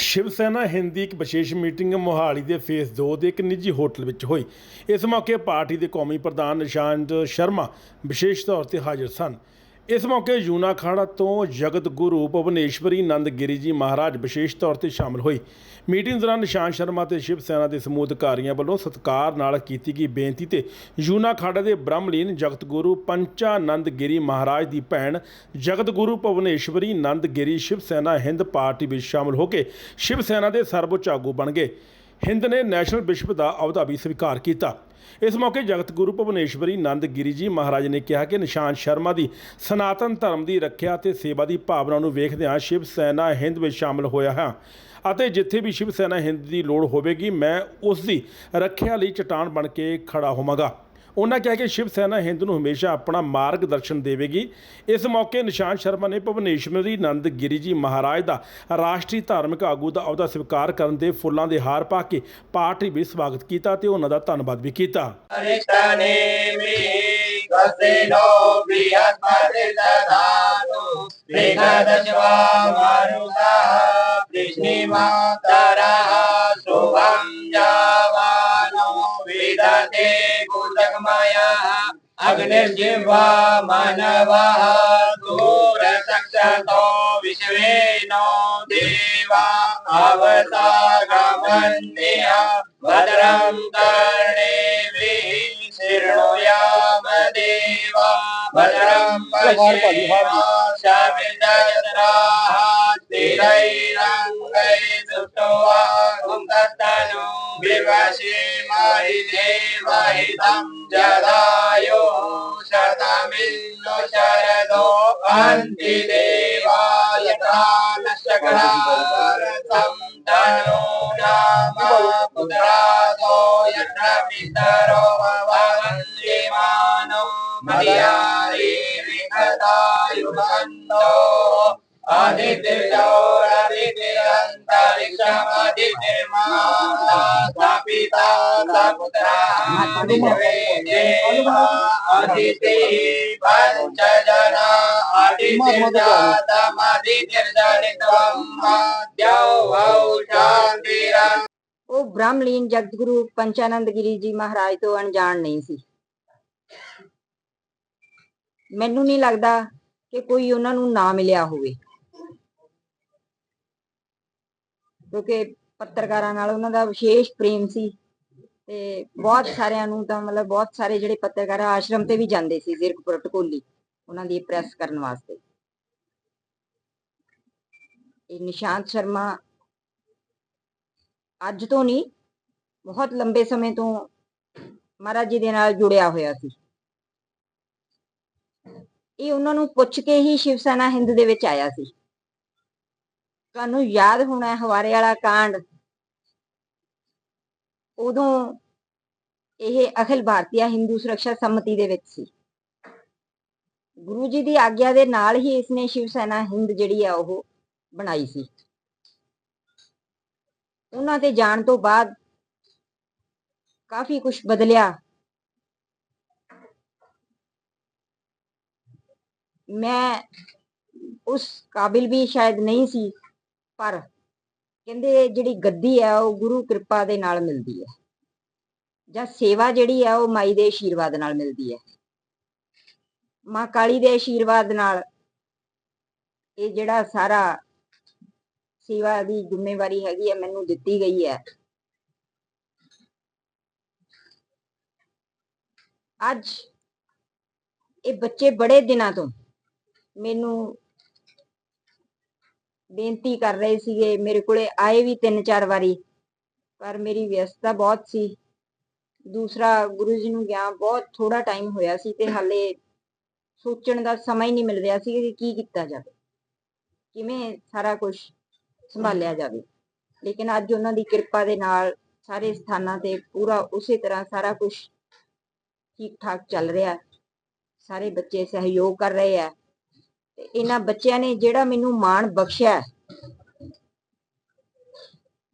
ਸ਼ਿਵ ਸੈਨਾ ਹਿੰਦ ਦੀ ਇੱਕ ਵਿਸ਼ੇਸ਼ ਮੀਟਿੰਗ ਮੋਹਾਲੀ ਦੇ ਫੇਸ 2 ਦੇ ਇੱਕ ਨਿੱਜੀ ਹੋਟਲ ਵਿੱਚ ਹੋਈ। ਇਸ ਮੌਕੇ ਪਾਰਟੀ ਦੇ ਕੌਮੀ ਪ੍ਰਧਾਨ ਨਿਸ਼ਾਂਤ ਸ਼ਰਮਾ ਵਿਸ਼ੇਸ਼ ਤੌਰ ਤੇ ਹਾਜ਼ਰ ਸਨ। ਇਸ ਮੌਕੇ ਯੂਨਾ ਖਾੜਾ ਤੋਂ ਜਗਤ ਗੁਰੂ ਭਵਨੇਸ਼ਵਰੀ ਨੰਦ ਗਿਰੀ ਜੀ ਮਹਾਰਾਜ ਵਿਸ਼ੇਸ਼ ਤੌਰ ਤੇ ਸ਼ਾਮਲ ਹੋਏ। ਮੀਟਿੰਗ ਦੌਰਾਨ ਨਿਸ਼ਾਂਤ ਸ਼ਰਮਾ ਤੇ ਸ਼ਿਵ ਸੈਨਾ ਦੇ ਸਮੂਹ ਅਧਿਕਾਰੀਆਂ ਵੱਲੋਂ ਸਤਿਕਾਰ ਨਾਲ ਕੀਤੀ ਗਈ ਬੇਨਤੀ ਤੇ ਯੂਨਾ ਖਾੜਾ ਦੇ ਬ੍ਰਹਮਲੀਨ ਜਗਤ ਗੁਰੂ ਪੰਚਾਨੰਦ ਗਿਰੀ ਮਹਾਰਾਜ ਦੀ ਭੈਣ ਜਗਤ ਗੁਰੂ ਭਵਨੇਸ਼ਵਰੀ ਨੰਦ ਗਿਰੀ ਸ਼ਿਵ ਸੈਨਾ ਹਿੰਦ ਪਾਰਟੀ ਵਿੱਚ ਸ਼ਾਮਲ ਹੋ ਕੇ ਸ਼ਿਵ ਸੈਨਾ ਦੇ ਸਰਵਉੱਚ ਆਗੂ ਬਣ ਗਏ। ਹਿੰਦ ਨੇ ਨੈਸ਼ਨਲ ਬਿਸ਼ਪ ਦਾ ਅਹੁਦਾ ਵੀ ਸਵੀਕਾਰ ਕੀਤਾ। ਇਸ ਮੌਕੇ ਜਗਤ ਗੁਰੂ ਭਵਨੇਸ਼ਵਰੀ ਨੰਦ ਗਿਰੀ ਜੀ ਮਹਾਰਾਜ ਨੇ ਕਿਹਾ ਕਿ ਨਿਸ਼ਾਨ ਸ਼ਰਮਾ ਦੀ ਸਨਾਤਨ ਧਰਮ ਦੀ ਰੱਖਿਆ ਤੇ ਸੇਵਾ ਦੀ ਭਾਵਨਾ ਨੂੰ ਵੇਖਦਿਆਂ ਸ਼ਿਵ ਸੈਨਾ ਹਿੰਦ ਵਿੱਚ ਸ਼ਾਮਲ ਹੋਇਆ ਹਾਂ ਅਤੇ ਜਿੱਥੇ ਵੀ ਸ਼ਿਵ ਸੈਨਾ ਹਿੰਦ ਦੀ ਲੋੜ ਹੋਵੇਗੀ, ਮੈਂ ਉਸ ਦੀ ਰੱਖਿਆ ਲਈ ਚਟਾਨ ਬਣ ਕੇ ਖੜਾ ਹੋਵਾਂਗਾ। ਉਹਨਾਂ ਕਿਹਾ ਕਿ ਸ਼ਿਵ ਸੈਨਾ ਹਿੰਦ ਨੂੰ ਹਮੇਸ਼ਾ ਆਪਣਾ ਮਾਰਗਦਰਸ਼ਨ ਦੇਵੇਗੀ ਇਸ ਮੌਕੇ ਨਿਸ਼ਾਨ ਸ਼ਰਮਾ ਨੇ ਭਵਨੇਸ਼ਵਰੀ ਨੰਦ ਗਿਰੀ ਜੀ ਮਹਾਰਾਜ ਦਾ ਰਾਸ਼ਟਰੀ ਧਾਰਮਿਕ ਆਗੂ ਦਾ ਅਹੁਦਾ ਸਵੀਕਾਰ ਕਰਨ ਦੇ ਫੁੱਲਾਂ ਦੇ ਹਾਰ ਪਾ ਕੇ ਪਾਰਟੀ ਵਿੱਚ ਸਵਾਗਤ ਕੀਤਾ ਤੇ ਉਹਨਾਂ ਦਾ ਧੰਨਵਾਦ ਵੀ ਕੀਤਾ अरिष्टनेमि स्वस्तिनो बृहस्पतिर्दधातु मेघदश्वा मारुतः वृष्णिमातरः शुभं जावानो विदते कुतकमयः अग्निर्जिह्वा मानवः दूरसक्षतो विश्वेनो देवा अवतागमन्यः भद्रं कर्णेभिः शृणुयाम देवा भद्रं पश्येमाशमिदयत्राः स्थिरैरङ्गैः सुष्टुवा कुङ्कस्तनु हरिदेवहितं जदायो शतमिन्दु शरदो अन्दिदेवायता न शकरं धनो नाम ना यत्र पितरो भवन्ति मानो मर्यादे हन्तो आदित्यजोरदितिरन्तरिक्षमदितिर्माता सपिता सपुत्रा दिवे देवा अदितिः पञ्चजना अदितिर्जातमदितिर्जनित्वं द्यौः शान्तिरन् ਉਹ ਬ੍ਰਹਮਲੀਨ ਜਗਤਗੁਰੂ ਪੰਚਾਨੰਦ ਗਿਰੀ ਜੀ ਮਹਾਰਾਜ ਤੋਂ ਅਣਜਾਣ ਨਹੀਂ ਸੀ ਮੈਨੂੰ ਨਹੀਂ ਲੱਗਦਾ ਕਿ ਕੋਈ ਉਹਨਾਂ ਨੂੰ ਨਾ ਮਿਲਿਆ ਹੋਵੇ ਕਿਉਂਕਿ ਪੱਤਰਕਾਰਾਂ ਨਾਲ ਉਹਨਾਂ ਦਾ ਵਿਸ਼ੇਸ਼ ਪ੍ਰੇਮ ਸੀ ਤੇ ਬਹੁਤ ਸਾਰਿਆਂ ਨੂੰ ਤਾਂ ਮਤਲਬ ਬਹੁਤ ਸਾਰੇ ਜਿਹੜੇ ਪੱਤਰਕਾਰ ਆਸ਼ਰਮ ਤੇ ਵੀ ਜਾਂਦੇ ਸੀ ਜ਼ਿਰਕਪੁਰ ਟਕੋਲੀ, ਉਹਨਾਂ ਦੀ ਪ੍ਰੈਸ ਕਰਨ ਵਾਸਤੇ। ਇਹ ਨਿਸ਼ਾਂਤ ਸ਼ਰਮਾ ਅੱਜ ਤੋਂ ਨਹੀਂ, ਬਹੁਤ ਲੰਬੇ ਸਮੇਂ ਤੋਂ ਮਹਾਰਾਜ ਜੀ ਦੇ ਨਾਲ ਜੁੜਿਆ ਹੋਇਆ ਸੀ। ਇਹ ਉਹਨਾਂ ਨੂੰ ਪੁੱਛ ਕੇ ਹੀ ਸ਼ਿਵ ਸੈਨਾ ਹਿੰਦ ਦੇ ਵਿੱਚ ਆਇਆ ਸੀ। ਤੁਹਾਨੂੰ ਯਾਦ ਹੋਣਾ ਹਵਾਰੇ ਵਾਲਾ ਕਾਂਡ। ਉਦੋਂ ਇਹ ਅਖਿਲ ਭਾਰਤੀ ਹਿੰਦੂ ਸੁਰੱਖਿਆ ਸੰਮਤੀ ਦੇ ਵਿੱਚ ਸੀ। ਗੁਰੂ ਜੀ ਦੀ ਆਗਿਆ ਦੇ ਨਾਲ ਹੀ ਇਸਨੇ ਸ਼ਿਵ ਸੈਨਾ ਹਿੰਦ ਜਿਹੜੀ ਆ ਉਹ ਬਣਾਈ ਸੀ। ਉਹਨਾਂ ਤੇ ਜਾਣ ਤੋਂ ਬਾਅਦ ਕਾਫੀ ਕੁਝ ਬਦਲਿਆ। ਮੈਂ ਉਸ ਕਾਬਿਲ ਵੀ ਸ਼ਾਇਦ ਨਹੀਂ ਸੀ ਪਰ ਕਹਿੰਦੇ ਜਿਹੜੀ ਗੱਦੀ ਹੈ ਉਹ ਗੁਰੂ ਕਿਰਪਾ ਦੇ ਨਾਲ ਮਿਲਦੀ ਹੈ। ਜਾਂ ਸੇਵਾ ਜਿਹੜੀ ਹੈ ਉਹ ਮਾਈ ਦੇ ਆਸ਼ੀਰਵਾਦ ਨਾਲ ਮਿਲਦੀ ਹੈ। ਮਾਂ ਕਾਲੀ ਦੇ ਆਸ਼ੀਰਵਾਦ ਨਾਲ ਇਹ ਜਿਹੜਾ ਸਾਰਾ ਸੇਵਾ ਦੀ ਜ਼ਿੰਮੇਵਾਰੀ ਹੈਗੀ ਹੈ ਮੈਨੂੰ ਦਿੱਤੀ ਗਈ ਹੈ। ਅੱਜ ਇਹ ਬੱਚੇ ਬੜੇ ਦਿਨਾਂ ਤੋਂ ਮੈਨੂੰ ਬੇਨਤੀ ਕਰ ਰਹੇ ਸੀਗੇ, ਮੇਰੇ ਕੋਲੇ ਆਏ ਵੀ ਤਿੰਨ ਚਾਰ ਵਾਰੀ, ਪਰ ਮੇਰੀ ਵਿਅਸਤਤਾ ਬਹੁਤ ਸੀ। ਦੂਸਰਾ ਗੁਰੂ ਜੀ ਨੂੰ ਗਿਆ ਬਹੁਤ ਥੋੜਾ ਟਾਈਮ ਹੋਇਆ ਸੀ ਤੇ ਹਾਲੇ ਸੋਚਣ ਦਾ ਸਮਾਂ ਹੀ ਨਹੀਂ ਮਿਲ ਰਿਹਾ ਸੀ ਕਿ ਕੀ ਕੀਤਾ ਜਾਵੇ, ਕਿਵੇਂ ਸਾਰਾ ਕੁਝ ਸੰਭਾਲਿਆ ਜਾਵੇ। ਲੇਕਿਨ ਅੱਜ ਉਹਨਾਂ ਦੀ ਕਿਰਪਾ ਦੇ ਨਾਲ ਸਾਰੇ ਸਥਾਨਾਂ ਤੇ ਪੂਰਾ ਉਸੇ ਤਰ੍ਹਾਂ ਸਾਰਾ ਕੁਝ ਠੀਕ ਠਾਕ ਚੱਲ ਰਿਹਾ ਸਾਰੇ ਬੱਚੇ ਸਹਿਯੋਗ ਕਰ ਰਹੇ ਆ ਤੇ ਇਹਨਾਂ ਬੱਚਿਆਂ ਨੇ ਜਿਹੜਾ ਮੈਨੂੰ ਮਾਣ ਬਖਸ਼ਿਆ ਹੈ,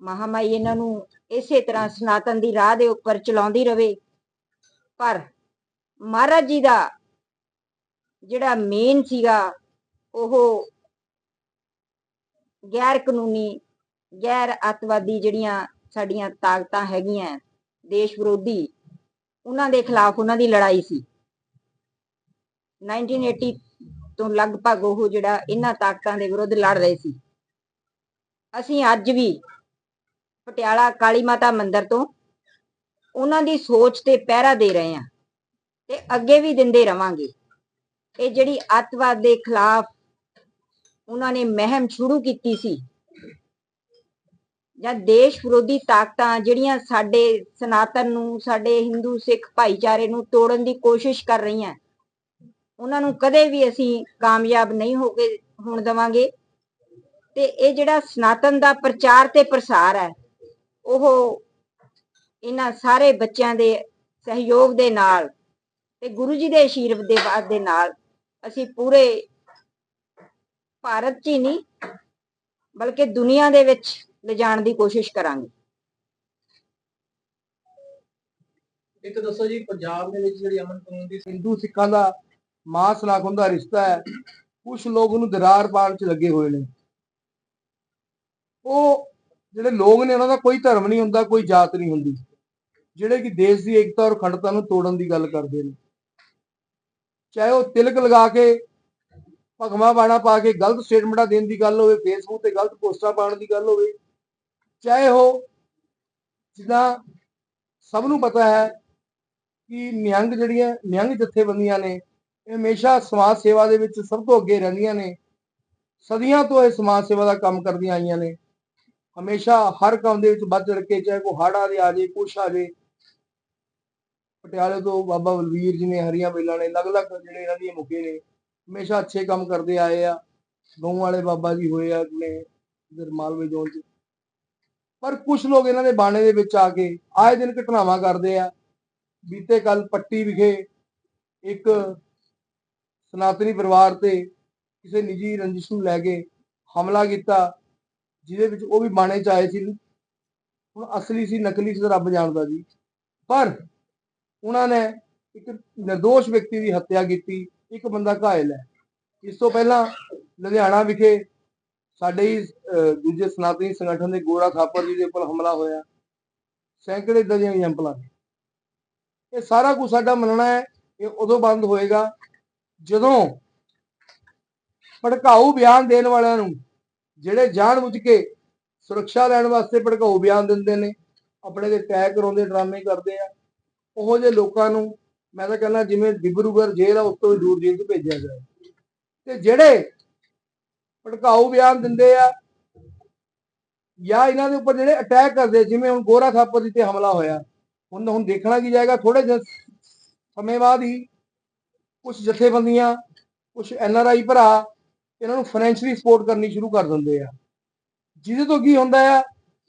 ਮਹਾਮਾਈ ਇਹਨਾਂ ਨੂੰ ਇਸੇ ਤਰ੍ਹਾਂ ਸਨਾਤਨ ਦੀ ਰਾਹ ਦੇ ਉੱਪਰ ਚਲਾਉਂਦੀ ਰਵੇ। ਪਰ ਮਹਾਰਾਜ ਜੀ ਦਾ ਜਿਹੜਾ ਮੇਨ ਸੀਗਾ ਉਹ ਗੈਰ ਕਾਨੂੰਨੀ ਗੈਰ ਅੱਤਵਾਦੀ ਜਿਹੜੀਆਂ ਸਾਡੀਆਂ ਤਾਕਤਾਂ ਹੈਗੀਆਂ ਦੇਸ਼ ਵਿਰੋਧੀ ਉਹਨਾਂ ਦੇ ਖਿਲਾਫ ਉਹਨਾਂ ਦੀ ਲੜਾਈ ਸੀ। 1980 ਤੋਂ ਲਗਭਗ ਉਹ ਜਿਹੜਾ ਇਹਨਾਂ ਤਾਕਤਾਂ ਦੇ ਵਿਰੁੱਧ ਲੜ ਰਹੇ ਸੀ। ਅਸੀਂ ਅੱਜ ਵੀ ਪਟਿਆਲਾ ਕਾਲੀ ਮਾਤਾ ਮੰਦਿਰ ਤੋਂ ਉਹਨਾਂ ਦੀ ਸੋਚ ਤੇ ਪਹਿਰਾ ਦੇ ਰਹੇ ਹਾਂ ਤੇ ਅੱਗੇ ਵੀ ਦਿੰਦੇ ਰਵਾਂਗੇ। ਇਹ ਜਿਹੜੀ ਅੱਤਵਾਦ ਦੇ ਖਿਲਾਫ ਉਹਨਾਂ ਨੇ ਮਹਿਮ ਸ਼ੁਰੂ ਕੀਤੀ ਸੀ ਜਾਂ ਦੇਸ਼ ਵਿਰੋਧੀ ਤਾਕਤਾਂ ਜਿਹੜੀਆਂ ਸਾਡੇ ਸਨਾਤਨ ਨੂੰ, ਸਾਡੇ ਹਿੰਦੂ ਸਿੱਖ ਭਾਈਚਾਰੇ ਨੂੰ ਤੋੜਨ ਦੀ ਕੋਸ਼ਿਸ਼ ਕਰ ਰਹੀਆਂ ਉਹਨਾਂ ਨੂੰ ਕਦੇ ਵੀ ਅਸੀਂ ਕਾਮਯਾਬ ਨਹੀਂ ਹੋ ਕੇ ਹੋਣ ਦੇਵਾਂਗੇ। ਤੇ ਇਹ ਜਿਹੜਾ ਸਨਾਤਨ ਦਾ ਪ੍ਰਚਾਰ ਤੇ ਪ੍ਰਸਾਰ ਹੈ, ਉਹ ਇਹਨਾਂ ਸਾਰੇ ਬੱਚਿਆਂ ਦੇ ਸਹਿਯੋਗ ਦੇ ਨਾਲ ਤੇ ਗੁਰੂ ਜੀ ਦੇ ਆਸ਼ੀਰਵਾਦ ਦੇ ਨਾਲ ਅਸੀਂ ਪੂਰੇ ਭਾਰਤ 'ਚ ਹੀ ਨਹੀਂ, ਬਲਕਿ ਦੁਨੀਆ ਦੇ ਵਿੱਚ ਲਿਜਾਣ ਦੀ ਕੋਸ਼ਿਸ਼ ਕਰਾਂਗੇ। ਇੱਕ ਦੱਸੋ ਜੀ, ਪੰਜਾਬ ਦੇ ਵਿੱਚ ਜਿਹੜੀ ਅਮਨ ਕਾਨੂੰਨ ਦੀ ਹਿੰਦੂ ਸਿੱਖਾਂ ਦਾ ਮਾਸ ਨਾਖੂਨ ਦਾ ਰਿਸ਼ਤਾ ਹੈ ਕੁਝ ਲੋਕ ਉਹਨੂੰ ਦਰਾਰ ਪਾਉਣ 'ਚ ਲੱਗੇ ਹੋਏ ਨੇ। ਉਹ ਜਿਹੜੇ ਲੋਕ ਨੇ, ਉਹਨਾਂ ਦਾ ਕੋਈ ਧਰਮ ਨਹੀਂ ਹੁੰਦਾ, ਕੋਈ ਜਾਤ ਨਹੀਂ ਹੁੰਦੀ। ਜਿਹੜੇ ਕਿ ਦੇਸ਼ ਦੀ ਏਕਤਾ ਔਰ ਅਖੰਡਤਾ ਨੂੰ ਤੋੜਨ ਦੀ ਗੱਲ ਕਰਦੇ ਨੇ। ਚਾਹੇ ਉਹ ਤਿਲਕ ਲਗਾ ਕੇ ਭਗਵਾ ਬਾਣਾ ਪਾ ਕੇ ਗਲਤ ਸਟੇਟਮੈਂਟਾਂ ਦੇਣ ਦੀ ਗੱਲ ਹੋਵੇ ਫੇਸਬੁੱਕ ਤੇ ਗਲਤ ਪੋਸਟਾਂ ਪਾਉਣ ਦੀ ਗੱਲ ਹੋਵੇ, ਚਾਹੇ ਉਹ ਜਿੱਦਾਂ ਸਭ ਨੂੰ ਪਤਾ ਹੈ ਕਿ ਨਿਹੰਗ ਜਿਹੜੀਆਂ, ਨਿਹੰਗ ਜਥੇਬੰਦੀਆਂ ਨੇ ਹਮੇਸ਼ਾ ਸਮਾਜ ਸੇਵਾ ਦੇ ਵਿੱਚ ਸਭ ਤੋਂ ਅੱਗੇ ਰਹਿੰਦੀਆਂ ਨੇ। ਸਦੀਆਂ ਤੋਂ ਇਹ ਸਮਾਜ ਸੇਵਾ ਦਾ ਕੰਮ ਕਰਦੀਆਂ ਆਈਆਂ ਨੇ। ਹਮੇਸ਼ਾ ਹਰ ਕੰਮ ਦੇ ਵਿੱਚ ਵੱਧ ਚੜ ਕੇ ਚਾਹੇ ਕੋ ਹੜ੍ਹ ਦੇ ਆ ਜੇ, ਕੁਛ ਆ ਜੇ, ਪਟਿਆਲੇ ਤੋਂ ਬਾਬਾ ਬਲਵੀਰ ਜੀ ਨੇ ਹਰੀਆਂ ਬੇਲਾਂ ਨੇ, ਅਲੱਗ-ਅਲੱਗ ਜਿਹੜੇ ਇਹਨਾਂ ਦੀ ਮੁਖੀ ਨੇ, ਹਮੇਸ਼ਾ ਅੱਛੇ ਕੰਮ ਕਰਦੇ ਆਏ ਆ। ਗਊ ਵਾਲੇ ਬਾਬਾ ਜੀ ਹੋਏ ਆ ਆਪਣੇ ਮਾਲਵੇ ਜ਼ੋਨ 'ਚ। ਪਰ ਕੁਝ ਲੋਕ ਇਹਨਾਂ ਦੇ ਬਾਣੇ ਦੇ ਵਿੱਚ ਆ ਕੇ ਆਏ ਦਿਨ ਘਟਨਾਵਾਂ ਕਰਦੇ ਆ। ਬੀਤੇ ਕੱਲ ਪੱਟੀ ਵਿਖੇ ਇੱਕ ਸਨਾਤਨੀ ਪਰਿਵਾਰ ਤੇ ਕਿਸੇ ਨਿੱਜੀ ਰੰਜਿਸ਼ ਨੂੰ ਲੈ ਕੇ ਹਮਲਾ ਕੀਤਾ, ਜਿਹਦੇ ਵਿੱਚ ਉਹ ਵੀ ਬਾਣੇ ਚ ਆਏ ਸੀ। ਹੁਣ ਅਸਲੀ ਸੀ, ਨਕਲੀ ਸੀ ਰੱਬ ਜਾਣਦਾ ਜੀ। ਪਰ ਉਹਨਾਂ ਨੇ ਇੱਕ નિર્ਦੋਸ਼ ਵਿਅਕਤੀ ਦੀ ਹੱਤਿਆ ਕੀਤੀ, ਇੱਕ ਬੰਦਾ ਘਾਇਲ ਹੈ। ਇਸ ਤੋਂ ਪਹਿਲਾਂ ਲੁਧਿਆਣਾ ਵਿਖੇ ਸਾਡੇ ਹੀ ਦੂਜੇ ਸਨਾਤਨੀ ਸੰਗਠਨ ਦੇ ਗੋਰਾ ਥਾਪਰ ਜੀ ਦੇ ਉੱਪਰ ਹਮਲਾ ਹੋਇਆ। ਸੈਂਕੜੇ ਇਦਾਂ ਦੀਆਂ ਐਗਜ਼ਾਮਪਲਾਂ ਇਹ ਸਾਰਾ ਕੁਝ ਸਾਡਾ ਮੰਨਣਾ ਹੈ, ਇਹ ਉਦੋਂ ਬੰਦ ਹੋਏਗਾ ਜਦੋਂ ਭੜਕਾਊ ਬਿਆਨ ਦੇਣ ਵਾਲਿਆਂ ਨੂੰ, ਜਿਹੜੇ ਜਾਣਬੁੱਝ ਕੇ ਸੁਰੱਖਿਆ ਲੈਣ ਵਾਸਤੇ ਭੜਕਾਊ ਬਿਆਨ ਦਿੰਦੇ ਨੇ, ਆਪਣੇ ਦੇ ਟੈਗ ਕਰਾਉਂਦੇ, ਡਰਾਮੇ ਕਰਦੇ ਆ, ਉਹੋ ਜਿਹੇ ਲੋਕਾਂ ਨੂੰ ਮੈਂ ਤਾਂ ਕਹਿੰਦਾ ਜਿਵੇਂ ਡਿਬਰੂਗੜ੍ਹ ਜੇਲ੍ਹ ਆ, ਉਸ ਤੋਂ ਵੀ ਦੂਰ ਜੇਲ੍ਹ 'ਚ ਭੇਜਿਆ ਜਾਏ ਤੇ ਜਿਹੜੇ ਭੜਕਾਊ ਬਿਆਨ ਦਿੰਦੇ ਆ, ਜਾਂ ਇਹਨਾਂ ਦੇ ਉੱਪਰ ਜਿਹੜੇ ਅਟੈਕ ਕਰਦੇ ਜਿਵੇਂ ਹੁਣ ਗੋਰਾ ਥਾਪਰ ਜੀ ਤੇ ਹਮਲਾ ਹੋਇਆ, ਹੁਣ ਹੁਣ ਦੇਖਣਾ ਕੀ ਜਾਏਗਾ ਥੋੜੇ ਜਿਹੇ ਸਮੇਂ ਬਾਅਦ ਹੀ ਕੁਝ ਜਥੇਬੰਦੀਆਂ ਕੁਝ ਐਨ ਆਰ ਆਈ ਭਰਾ ਇਹਨਾਂ ਨੂੰ ਫਾਈਨੈਂਸ਼ਲੀ ਸਪੋਰਟ ਕਰਨੀ ਸ਼ੁਰੂ ਕਰ ਦਿੰਦੇ ਆ। ਜਿਹਦੇ ਤੋਂ ਕੀ ਹੁੰਦਾ ਆ,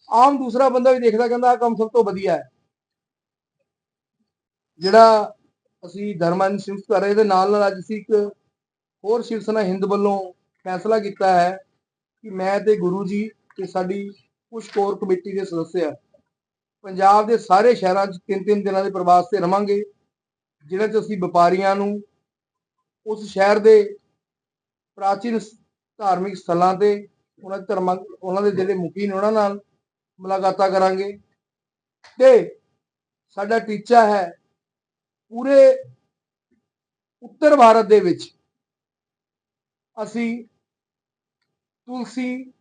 ਆਮ ਦੂਸਰਾ ਬੰਦਾ ਵੀ ਦੇਖਦਾ ਕਹਿੰਦਾ ਆਹ ਕੰਮ ਸਭ ਤੋਂ ਵਧੀਆ ਹੈ। ਜਿਹੜਾ ਅਸੀਂ ਧਰਮਾਂ ਸ਼ਿਫਟ ਕਰ ਰਹੇ ਦੇ ਨਾਲ ਨਾਲ ਅੱਜ ਅਸੀਂ ਇੱਕ ਹੋਰ ਸ਼ਿਵ ਸੈਨਾ ਹਿੰਦ ਵੱਲੋਂ ਫੈਸਲਾ ਕੀਤਾ ਹੈ ਕਿ ਮੈਂ ਤੇ ਗੁਰੂ ਜੀ ਤੇ ਸਾਡੀ ਕੁਝ ਕੋਰ ਕਮੇਟੀ ਦੇ ਸਦੱਸਿਆ ਪੰਜਾਬ ਦੇ ਸਾਰੇ ਸ਼ਹਿਰਾਂ 'ਚ ਤਿੰਨ ਤਿੰਨ ਦਿਨਾਂ ਦੇ ਪ੍ਰਵਾਸ ਤੇ ਰਵਾਂਗੇ, ਜਿਹਨਾਂ 'ਚ ਅਸੀਂ ਵਪਾਰੀਆਂ ਨੂੰ ਉਸ ਸ਼ਹਿਰ ਦੇ ਪ੍ਰਾਚੀਨ ਧਾਰਮਿਕ ਸਥਲਾਂ ਤੇ ਉਹਨਾਂ ਦੇ ਧਰਮਾਂ ਉਹਨਾਂ ਦੇ ਜਿਹੜੇ ਮੁਖੀ ਨੇ ਉਹਨਾਂ ਨਾਲ ਮੁਲਾਕਾਤਾਂ ਕਰਾਂਗੇ। ਤੇ ਸਾਡਾ ਟੀਚਾ ਹੈ ਪੂਰੇ ਉੱਤਰ ਭਾਰਤ ਦੇ ਵਿੱਚ। ਅਸੀਂ ਤੁਲਸੀ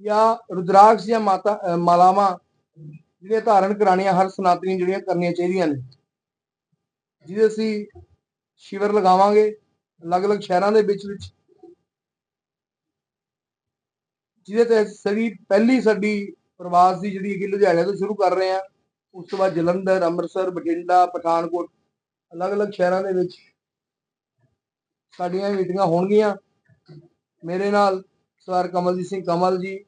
ਜਾਂ ਰੁਦਰਾਕਸ਼ ਜਾਂ ਮਾਤਾ, ਅਹ ਜਿਹੜੀਆਂ ਧਾਰਨ ਕਰਾਣੀਆਂ ਹਰ ਸਨਾਤਨੀ ਜਿਹੜੀਆਂ ਕਰਨੀਆਂ ਚਾਹੀਦੀਆਂ ਨੇ, ਜਿਹਦੇ ਅਸੀਂ ਸ਼ਿਵਰ ਲਗਾਵਾਂਗੇ ਅਲੱਗ-ਅਲੱਗ ਸ਼ਹਿਰਾਂ ਦੇ ਵਿੱਚ ਵਿੱਚ। ਜਿਹਦੇ ਤੇ ਸਾਡੀ ਪਹਿਲੀ ਸਾਡੀ ਪ੍ਰਵਾਸ ਦੀ ਜਿਹੜੀ ਹੈਗੀ ਲੁਧਿਆਣੇ ਤੋਂ ਸ਼ੁਰੂ ਕਰ ਰਹੇ ਆ ਉਸ ਤੋਂ ਬਾਅਦ ਜਲੰਧਰ, ਅੰਮ੍ਰਿਤਸਰ, ਬਠਿੰਡਾ, ਪਠਾਨਕੋਟ, ਅਲੱਗ-ਅਲੱਗ ਸ਼ਹਿਰਾਂ ਦੇ ਵਿੱਚ ਸਾਡੀਆਂ ਮੀਟਿੰਗਾਂ ਹੋਣਗੀਆਂ। ਮੇਰੇ ਨਾਲ ਸਰ ਕਮਲਜੀਤ ਸਿੰਘ ਕਮਲ ਜੀ